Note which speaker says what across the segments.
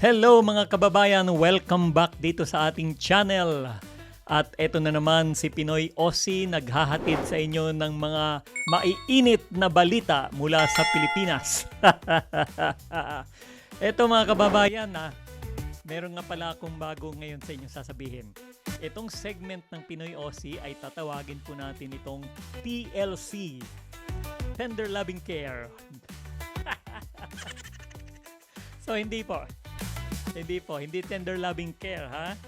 Speaker 1: Hello mga kababayan, welcome back dito sa ating channel. At eto na naman si Pinoy Ossi naghahatid sa inyo ng mga maiinit na balita mula sa Pilipinas. eto mga kababayan, ah, meron nga pala akong bago ngayon sa inyo sasabihin. Itong segment ng Pinoy Ossi ay tatawagin po natin itong TLC. Tender Loving Care. so hindi po. Hindi po, hindi tender loving care ha.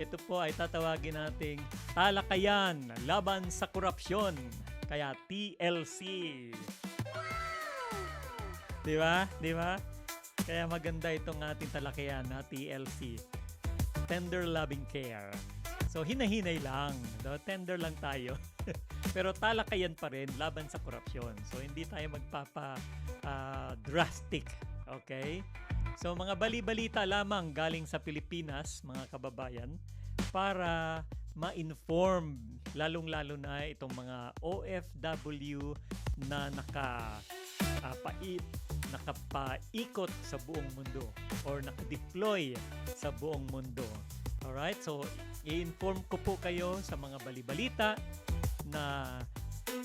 Speaker 1: Ito po ay tatawagin nating talakayan laban sa korupsyon. Kaya TLC. Di ba? Di ba? Kaya maganda itong ating talakayan na TLC. Tender loving care. So hinahinay lang, no? tender lang tayo. Pero talakayan pa rin laban sa korupsyon. So hindi tayo magpapa ah, drastic, okay? So mga bali-balita lamang galing sa Pilipinas, mga kababayan, para ma-inform lalong-lalo na itong mga OFW na naka ah, pai- nakapaikot sa buong mundo or naka-deploy sa buong mundo. Alright, so i-inform ko po kayo sa mga bali-balita na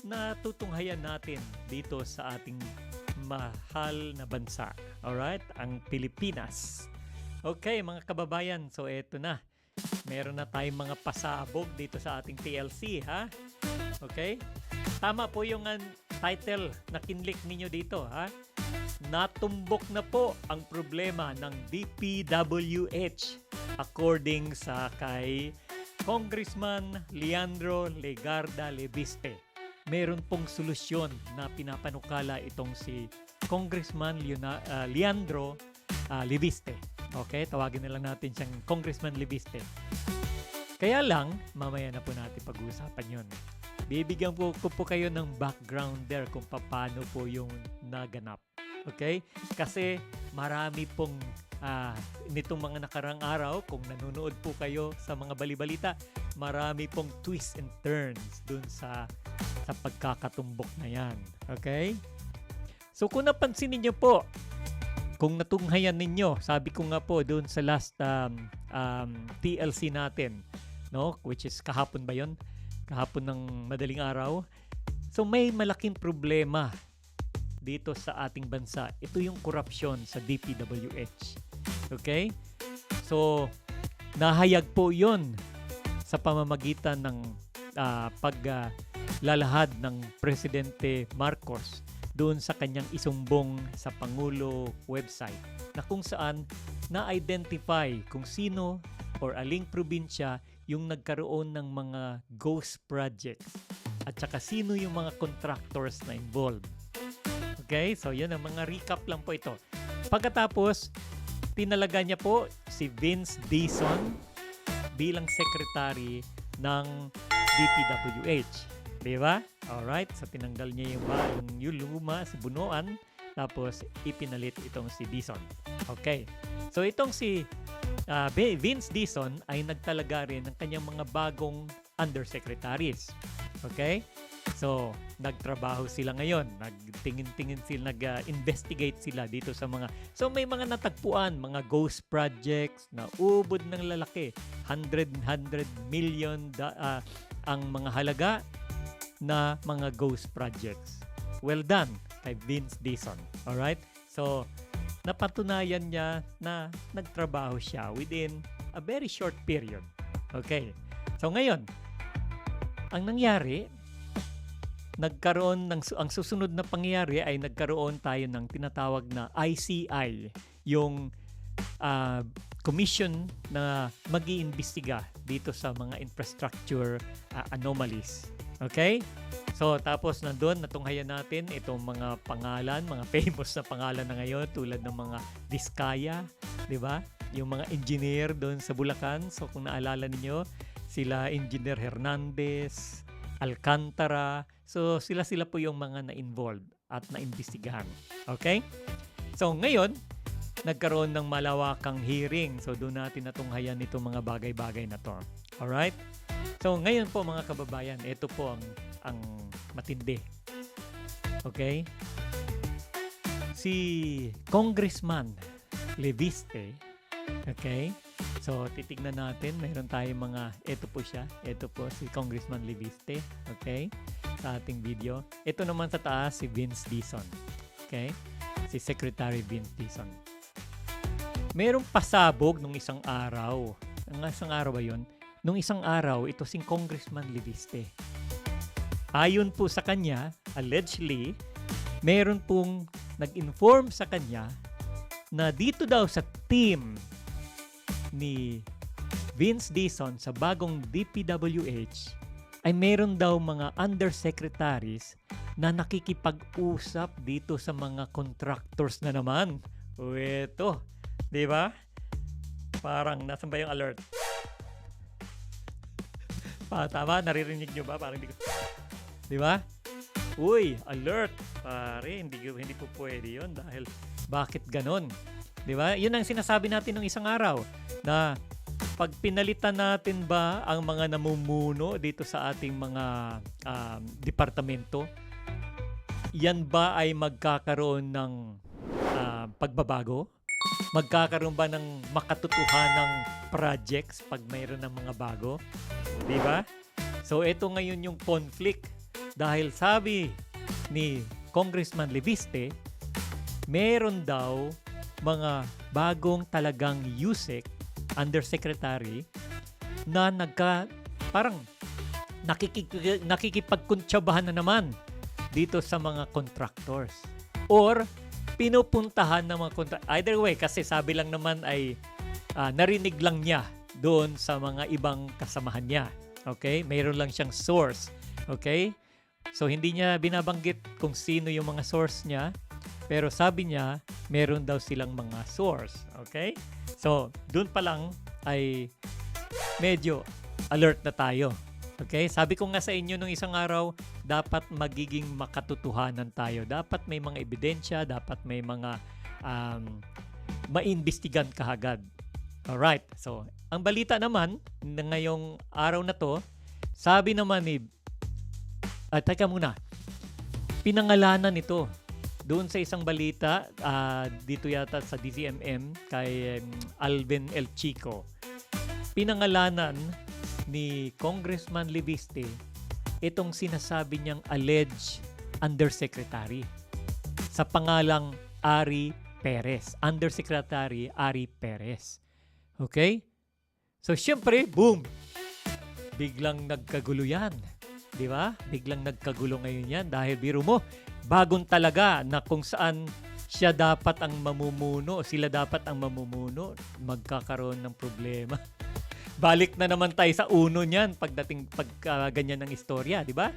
Speaker 1: natutunghayan natin dito sa ating mahal na bansa. Alright? Ang Pilipinas. Okay, mga kababayan. So, eto na. Meron na tayong mga pasabog dito sa ating TLC, ha? Okay? Tama po yung an- title na kinlik ninyo dito, ha? Natumbok na po ang problema ng DPWH according sa kay Congressman Leandro Legarda Leviste meron pong solusyon na pinapanukala itong si Congressman Leona, ah, Leandro ah, Leviste. Okay, tawagin na lang natin siyang Congressman Leviste. Kaya lang, mamaya na po natin pag-uusapan yon. Bibigyan po ko po kayo ng background there kung paano po yung naganap. Okay? Kasi marami pong ah, nitong mga nakarang araw, kung nanonood po kayo sa mga balibalita, marami pong twists and turns dun sa sa pagkakatumbok na yan. Okay? So kung napansin ninyo po, kung natunghayan ninyo, sabi ko nga po doon sa last um, um, TLC natin, no? which is kahapon ba yon? Kahapon ng madaling araw. So may malaking problema dito sa ating bansa. Ito yung korupsyon sa DPWH. Okay? So, nahayag po yon sa pamamagitan ng ah, pag ah, lalahad ng Presidente Marcos doon sa kanyang isumbong sa Pangulo website na kung saan na-identify kung sino or aling probinsya yung nagkaroon ng mga ghost projects at saka sino yung mga contractors na involved. Okay, so yun ang mga recap lang po ito. Pagkatapos, tinalaga niya po si Vince Dison bilang secretary ng DPWH. Di ba? Alright, so tinanggal niya yung, yung, yung luma sa bunuan tapos ipinalit itong si Dison. Okay. So itong si Bi- Vince Dison ay nagtalaga rin ng kanyang mga bagong undersecretaries. Okay? So, nagtrabaho sila ngayon. Nagtingin-tingin sila, nag-investigate sila dito sa mga... So, may mga natagpuan, mga ghost projects na ubod ng lalaki. 100, 100 million da- ah, ang mga halaga na mga ghost projects. Well done kay Vince Dison. Alright? So, napatunayan niya na nagtrabaho siya within a very short period. Okay. So, ngayon, ang nangyari, nagkaroon ng ang susunod na pangyayari ay nagkaroon tayo ng tinatawag na ICI, yung ah, commission na mag-iimbestiga dito sa mga infrastructure ah, anomalies. Okay? So, tapos nandun, natunghayan natin itong mga pangalan, mga famous na pangalan na ngayon tulad ng mga Diskaya, di ba? Yung mga engineer doon sa Bulacan. So, kung naalala ninyo, sila Engineer Hernandez, Alcantara. So, sila-sila po yung mga na-involved at na-imbestigahan. Okay? So, ngayon, nagkaroon ng malawakang hearing. So, doon natin natunghayan itong mga bagay-bagay na to. Alright? So, ngayon po mga kababayan, ito po ang, ang matindi. Okay? Si Congressman Leviste Okay? So, titignan natin. Mayroon tayong mga, ito po siya. Ito po si Congressman Leviste. Okay? Sa ating video. Ito naman sa taas, si Vince Dizon. Okay? Si Secretary Vince Dizon. Merong pasabog nung isang araw. Ang isang araw ba yun? Nung isang araw, ito si Congressman Leviste. Ayon po sa kanya, allegedly, meron pong nag-inform sa kanya na dito daw sa team ni Vince Dizon sa bagong DPWH ay meron daw mga undersecretaries na nakikipag-usap dito sa mga contractors na naman. O eto, di ba? Parang, nasan ba yung alert? Pa, tama, naririnig nyo ba? Parang hindi ko... Di ba? Uy, alert! Pare, hindi, hindi po pwede yun dahil bakit ganon? Di ba? Yun ang sinasabi natin ng isang araw na pag pinalitan natin ba ang mga namumuno dito sa ating mga um, departamento, yan ba ay magkakaroon ng ah, pagbabago? Magkakaroon ba ng makatutuhan ng projects pag mayroon ng mga bago? Di ba? So ito ngayon yung conflict dahil sabi ni Congressman Leviste, meron daw mga bagong talagang USEC undersecretary na nagka parang nakikig, nakikipagkuntsabahan na naman dito sa mga contractors or pinupuntahan ng mga contra- either way kasi sabi lang naman ay ah, narinig lang niya doon sa mga ibang kasamahan niya okay mayroon lang siyang source okay so hindi niya binabanggit kung sino yung mga source niya pero sabi niya meron daw silang mga source okay so doon pa lang ay medyo alert na tayo Okay? Sabi ko nga sa inyo nung isang araw, dapat magiging makatotohanan tayo. Dapat may mga ebidensya, dapat may mga um, mainbestigan kahagad. Alright. So, ang balita naman na ngayong araw na to, sabi naman ni Ah, teka muna. Pinangalanan ito doon sa isang balita ah, dito yata sa DZMM kay um, Alvin El Chico. Pinangalanan ni Congressman Libiste itong sinasabi niyang alleged undersecretary sa pangalang Ari Perez. Undersecretary Ari Perez. Okay? So, syempre, boom! Biglang nagkagulo yan. Di ba? Biglang nagkagulo ngayon yan dahil biro mo, bagong talaga na kung saan siya dapat ang mamumuno, sila dapat ang mamumuno, magkakaroon ng problema. Balik na naman tayo sa uno niyan pagdating pag ah, ganyan ng istorya, di ba?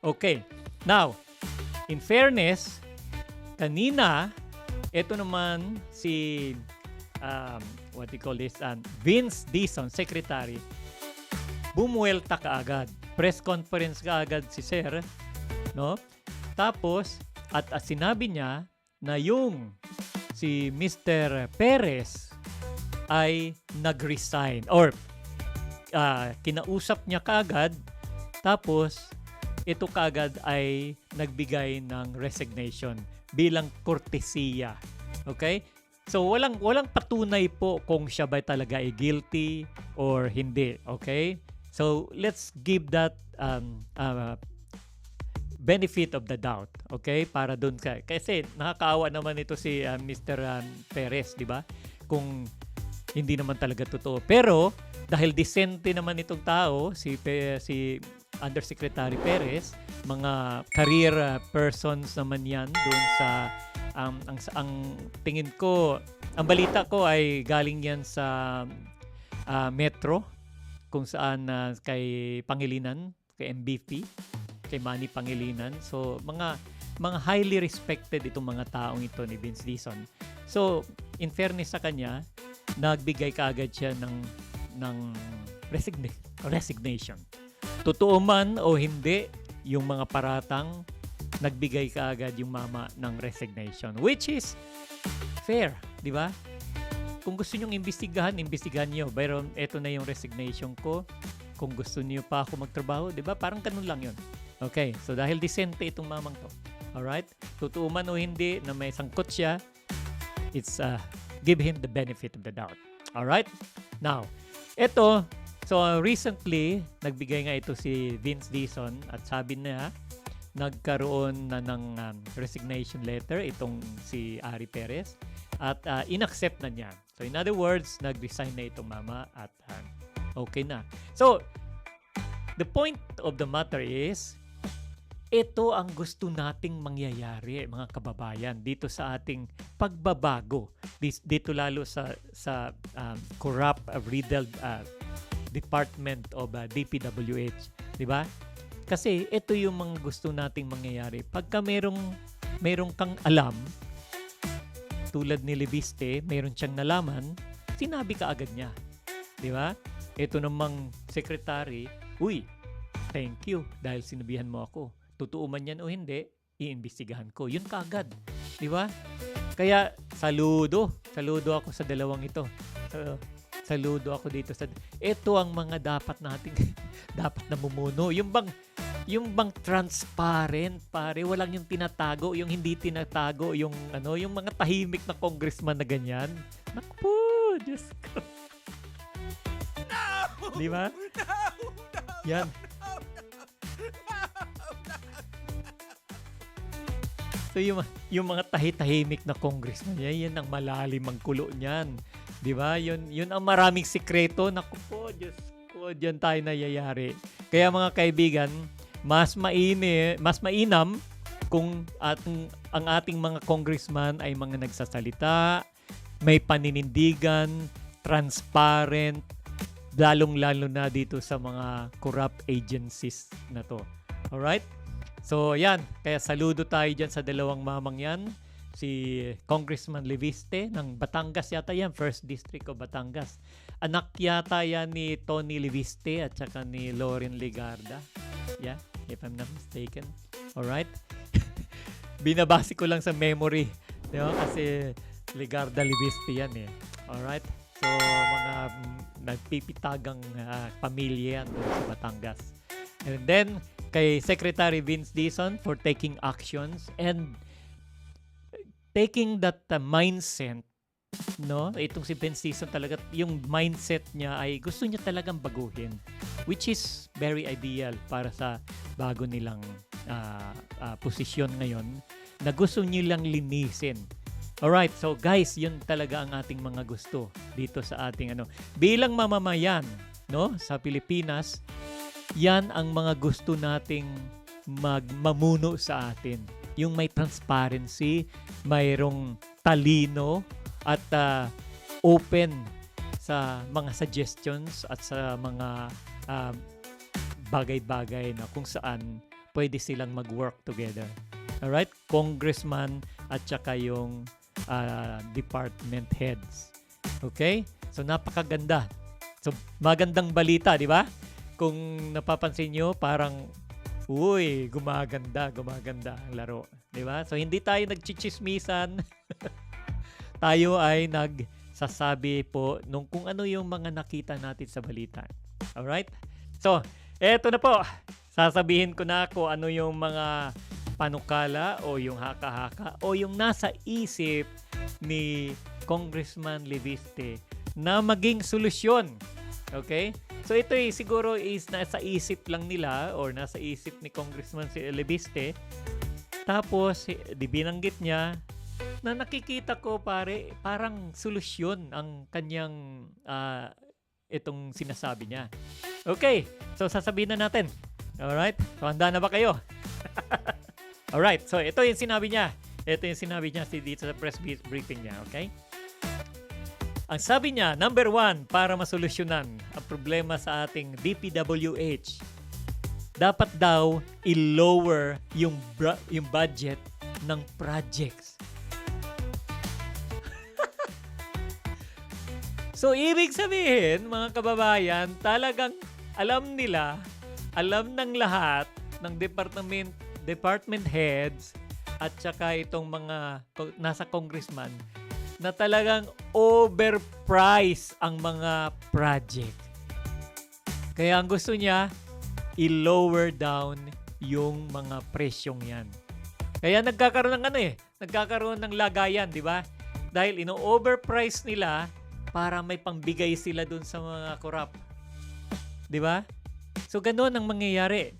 Speaker 1: Okay. Now, in fairness, kanina, ito naman si um, what you call this? Um, Vince Dizon, secretary, bumuelta kaagad. Press conference kaagad si Sir, no? Tapos, at, at sinabi niya na yung si Mr. Perez ay nag-resign or ah, kinausap niya kaagad tapos ito kaagad ay nagbigay ng resignation bilang kortesiya. Okay? So walang walang patunay po kung siya ba talaga ay guilty or hindi, okay? So let's give that um, uh, benefit of the doubt, okay? Para doon ka. Kasi nakakaawa naman ito si uh, Mr. um, Perez, di ba? Kung hindi naman talaga totoo. Pero dahil decente naman itong tao, si si Undersecretary Perez, mga career uh, persons naman 'yan doon sa um, ang ang tingin ko, ang balita ko ay galing 'yan sa uh, Metro kung saan uh, kay Pangilinan, kay MVP, kay Manny Pangilinan. So mga mga highly respected itong mga taong ito ni Vince Dizon. So in fairness sa kanya, nagbigay kaagad siya ng ng resigna- resignation. Totoo man o hindi, yung mga paratang nagbigay kaagad yung mama ng resignation which is fair, di ba? Kung gusto nyong imbestigahan, imbestigahan nyo. Pero eto na yung resignation ko. Kung gusto niyo pa ako magtrabaho, di ba? Parang ganun lang yun. Okay, so dahil decente itong mamang to. Alright? Totoo man o hindi na may sangkot siya, it's uh, give him the benefit of the doubt. Alright? Now, ito, so recently, nagbigay nga ito si Vince Dison at sabi niya, nagkaroon na ng um, resignation letter itong si Ari Perez at uh, inaccept na niya. So in other words, nag-resign na itong mama at uh, okay na. So, the point of the matter is, ito ang gusto nating mangyayari mga kababayan dito sa ating pagbabago dito lalo sa sa um, corrupt uh, riddled uh, department of uh, DPWH di ba kasi ito yung mga gusto nating mangyayari pagka merong merong kang alam tulad ni Libiste meron siyang nalaman sinabi ka agad niya di ba ito namang secretary uy thank you dahil sinabihan mo ako totoo man yan o hindi, iimbestigahan ko. Yun kaagad. Di ba? Kaya, saludo. Saludo ako sa dalawang ito. So, saludo ako dito sa... Ito ang mga dapat nating dapat namumuno. Yung bang yung bang transparent pare walang yung tinatago yung hindi tinatago yung ano yung mga tahimik na congressman na ganyan. Naku po Diyos ko. Di ba? Yan. So yung, yung mga tahi-tahimik na congressman, yan, yan ang malalim ang kulo niyan. Di ba? Yun, yun ang maraming sikreto. Naku po, Diyos ko, diyan tayo nayayari. Kaya mga kaibigan, mas maini, mas mainam kung ating, ang ating mga congressman ay mga nagsasalita, may paninindigan, transparent, lalong-lalo na dito sa mga corrupt agencies na to. Alright? So, yan. Kaya saludo tayo dyan sa dalawang mamang yan. Si Congressman Leviste ng Batangas yata yan. First District of Batangas. Anak yata yan ni Tony Leviste at saka ni Lauren Ligarda. Yeah, if I'm not mistaken. Alright? Binabasi ko lang sa memory. Di? Kasi Ligarda Leviste yan eh. Alright? So, mga nagpipitagang uh, pamilya yan sa Batangas. And then, kay Secretary Vince Dison for taking actions and taking that uh, mindset no itong si Vince Dison talaga yung mindset niya ay gusto niya talagang baguhin which is very ideal para sa bago nilang uh, uh, posisyon ngayon na gusto nilang linisin Alright, so guys, yun talaga ang ating mga gusto dito sa ating ano. Bilang mamamayan, no, sa Pilipinas, yan ang mga gusto nating magmamuno sa atin. Yung may transparency, mayroong talino at uh, open sa mga suggestions at sa mga uh, bagay-bagay na kung saan pwede silang mag-work together. Alright? Congressman at saka yung uh, department heads. Okay? So napakaganda. So magandang balita, di ba? kung napapansin nyo, parang, uy, gumaganda, gumaganda ang laro. Ba? So, hindi tayo nagchichismisan. tayo ay nagsasabi po nung kung ano yung mga nakita natin sa balita. Alright? So, eto na po. Sasabihin ko na kung ano yung mga panukala o yung haka-haka o yung nasa isip ni Congressman Leviste na maging solusyon. Okay? So ito eh, siguro is nasa isip lang nila or nasa isip ni Congressman si Elebiste. Tapos, di binanggit niya na nakikita ko pare, parang solusyon ang kanyang uh, itong sinasabi niya. Okay, so sasabihin na natin. Alright, so handa na ba kayo? Alright, so ito yung sinabi niya. Ito yung sinabi niya dito sa press briefing niya, okay? Ang sabi niya, number one, para masolusyonan ang problema sa ating DPWH, dapat daw i-lower yung, bra- yung budget ng projects. so, ibig sabihin, mga kababayan, talagang alam nila, alam ng lahat ng department, department heads at saka itong mga nasa congressman na talagang overpriced ang mga project. Kaya ang gusto niya, i-lower down yung mga presyong yan. Kaya nagkakaroon ng ano eh, nagkakaroon ng lagayan, di ba? Dahil ino-overprice nila para may pangbigay sila dun sa mga korap. 'Di ba? So ganoon ang mangyayari.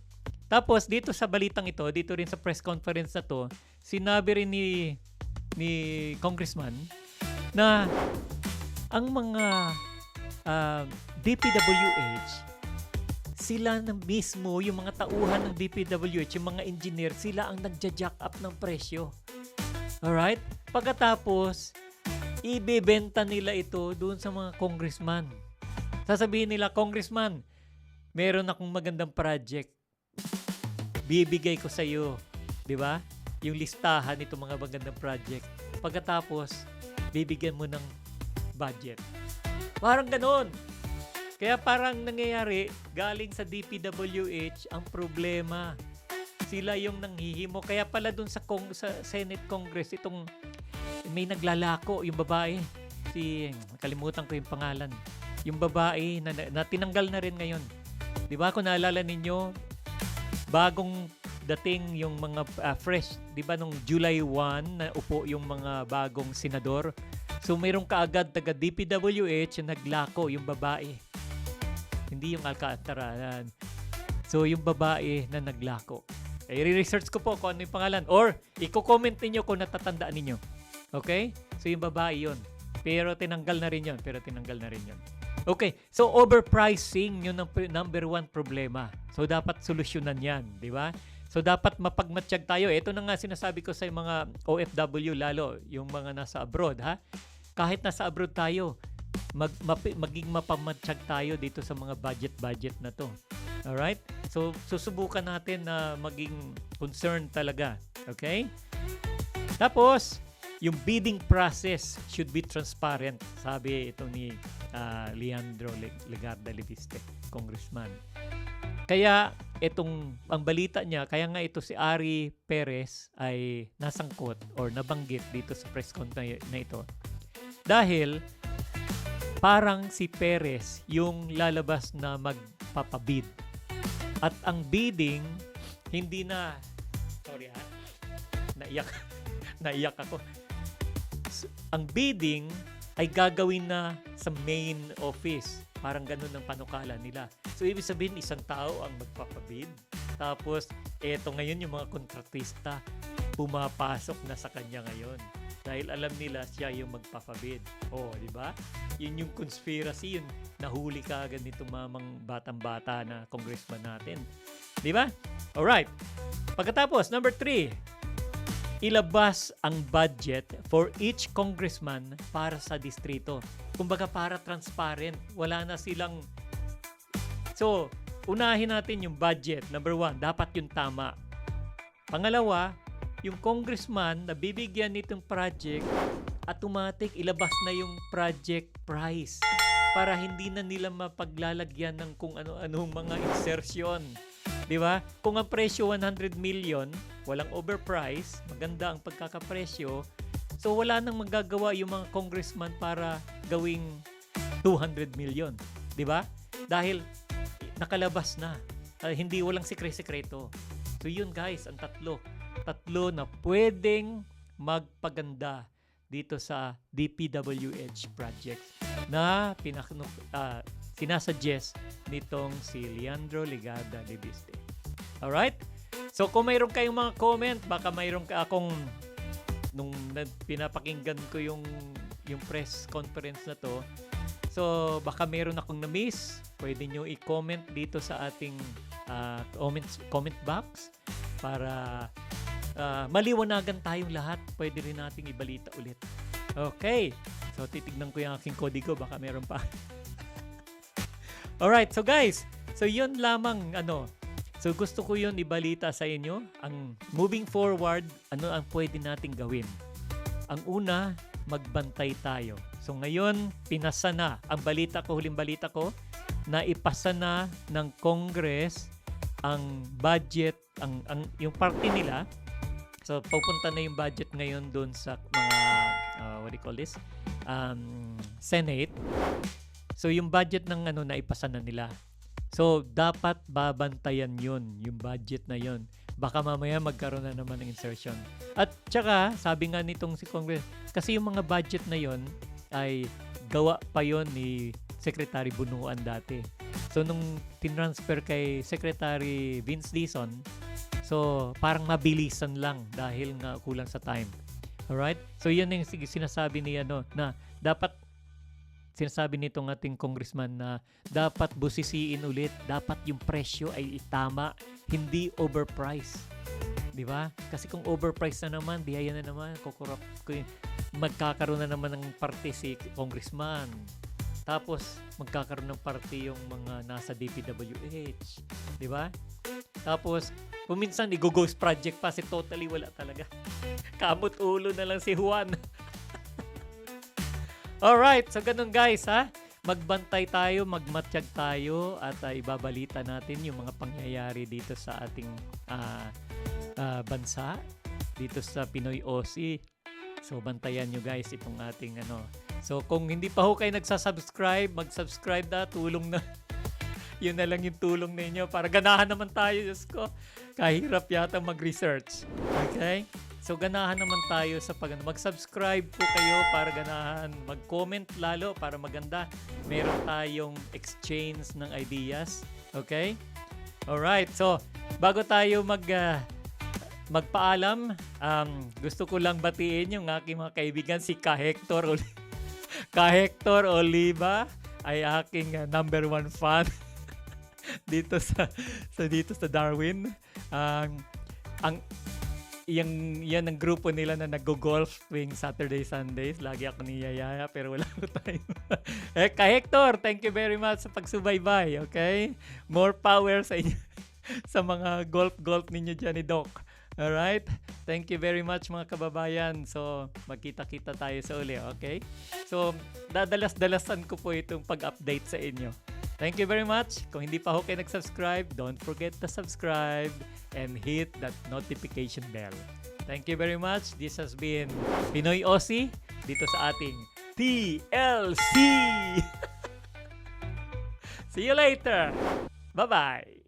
Speaker 1: Tapos dito sa balitang ito, dito rin sa press conference na to, sinabi rin ni ni congressman na ang mga ah, DPWH sila na mismo, yung mga tauhan ng DPWH, yung mga engineer, sila ang nagja-jack up ng presyo. Alright? Pagkatapos, ibebenta nila ito doon sa mga congressman. Sasabihin nila, congressman, meron akong magandang project. Bibigay ko sa iyo. Di ba? Yung listahan nito mga magandang project. Pagkatapos, bibigyan mo ng budget. Parang ganon. Kaya parang nangyayari, galing sa DPWH ang problema. Sila yung nanghihimo. Kaya pala dun sa, Cong- sa Senate Congress, itong may naglalako, yung babae. Si, kalimutan ko yung pangalan. Yung babae na, na tinanggal na rin ngayon. Di ba kung naalala ninyo, bagong dating yung mga ah, fresh, di ba nung July 1 na upo yung mga bagong senador. So mayroong kaagad taga DPWH yung naglako, yung babae. Hindi yung Alcantara. So yung babae na naglako. Eh, i-research ko po kung ano yung pangalan. Or, i-comment ninyo kung natatandaan ninyo. Okay? So yung babae yun. Pero tinanggal na rin yun. Pero tinanggal na rin yun. Okay, so overpricing yun ang number one problema. So dapat solusyonan yan, di ba? So dapat mapagmatsyag tayo. Ito na nga sinasabi ko sa mga OFW lalo, yung mga nasa abroad, ha? Kahit nasa abroad tayo, mag, mapi- maging mapamatsyag tayo dito sa mga budget-budget na to. Alright? So susubukan natin na maging concerned talaga. Okay? Tapos, yung bidding process should be transparent. Sabi ito ni ah, Leandro Le- Legarda Leviste, congressman. Kaya itong ang balita niya, kaya nga ito si Ari Perez ay nasangkot or nabanggit dito sa press con na, na ito. Dahil parang si Perez yung lalabas na magpapabid. At ang bidding hindi na sorry ha. Naiyak naiyak ako. Ang bidding ay gagawin na sa main office. Parang ganun ang panukala nila. So, ibig sabihin, isang tao ang magpapabid. Tapos, eto ngayon yung mga kontratista, pumapasok na sa kanya ngayon. Dahil alam nila siya yung magpapabid. Oh, di ba? Yun yung conspiracy, yun. Nahuli ka agad nitong mamang batang-bata na congressman natin. Di ba? Alright. Pagkatapos, number three, ilabas ang budget for each congressman para sa distrito. Kumbaga para transparent. Wala na silang... So, unahin natin yung budget. Number one, dapat yung tama. Pangalawa, yung congressman na bibigyan nitong project, automatic ilabas na yung project price para hindi na nila mapaglalagyan ng kung ano-anong mga insertion. Di ba? Kung ang presyo 100 million, walang overprice, maganda ang pagkakapresyo, so wala nang magagawa yung mga congressman para gawing 200 million. Di ba? Dahil nakalabas na. Ah, hindi walang sikre-sikreto. So yun guys, ang tatlo. Tatlo na pwedeng magpaganda dito sa DPWH project na pinak uh, sinasuggest nitong si Leandro Ligada Libiste. Alright? So kung mayroon kayong mga comment, baka mayroon ka akong nung na- pinapakinggan ko yung yung press conference na to. So baka mayroon akong na-miss, pwede nyo i-comment dito sa ating ah, comments, comment box para ah, maliwanagan tayong lahat. Pwede rin nating ibalita ulit. Okay. So titignan ko yung aking kodigo, baka meron pa. Alright, so guys, so yun lamang ano. So gusto ko yun ibalita sa inyo. Ang moving forward, ano ang pwede nating gawin? Ang una, magbantay tayo. So ngayon, pinasa na. Ang balita ko, huling balita ko, na ipasa na ng Congress ang budget, ang, ang yung party nila. So pupunta na yung budget ngayon doon sa mga, uh, what do you call this? Um, Senate. So yung budget ng ano na ipasa na nila. So dapat babantayan 'yun, yung budget na 'yun. Baka mamaya magkaroon na naman ng insertion. At tsaka, sabi nga nitong si Congress, kasi yung mga budget na 'yon ay gawa pa yon ni Secretary Bunuan dati. So nung tinransfer kay Secretary Vince Dizon, so parang mabilisan lang dahil nga kulang sa time. Alright? So yan yung sinasabi ni ano na dapat sinasabi nitong ating congressman na dapat busisiin ulit, dapat yung presyo ay itama, hindi overpriced. 'Di ba? Kasi kung overpriced na naman, di ayan na naman, kukurap magkakaroon na naman ng parte si congressman. Tapos magkakaroon ng parte yung mga nasa DPWH, 'di ba? Tapos kung minsan i-ghost project pa si totally wala talaga. Kamot ulo na lang si Juan. Alright, so ganun guys ha. Magbantay tayo, magmatsyag tayo at uh, ibabalita natin yung mga pangyayari dito sa ating ah, ah, bansa, dito sa Pinoy OC. So bantayan nyo guys itong ating ano. So kung hindi pa ho kayo nagsasubscribe, mag-subscribe na, tulong na. Yun na lang yung tulong ninyo para ganahan naman tayo, Diyos ko. Kahirap yata mag-research. Okay? So ganahan naman tayo sa pag mag-subscribe po kayo para ganahan, mag-comment lalo para maganda. Meron tayong exchange ng ideas. Okay? Alright, so bago tayo mag ah, magpaalam, um, gusto ko lang batiin yung aking mga kaibigan si Ka Hector Oli- Ka Hector Oliva ay aking ah, number one fan dito sa, sa dito sa Darwin. Ang ang yung yan ang grupo nila na nag-golf tuwing Saturday, Sundays. Lagi ako niyayaya pero wala ko time. eh, ka Hector, thank you very much sa pagsubaybay, okay? More power sa inyo sa mga golf-golf ninyo dyan ni Doc. Alright? Thank you very much mga kababayan. So, magkita-kita tayo sa uli, okay? So, dadalas-dalasan ko po itong pag-update sa inyo. Thank you very much. Kung hindi pa ho kayo nag-subscribe, don't forget to subscribe and hit that notification bell. Thank you very much. This has been Pinoy Aussie dito sa ating TLC. See you later. Bye-bye.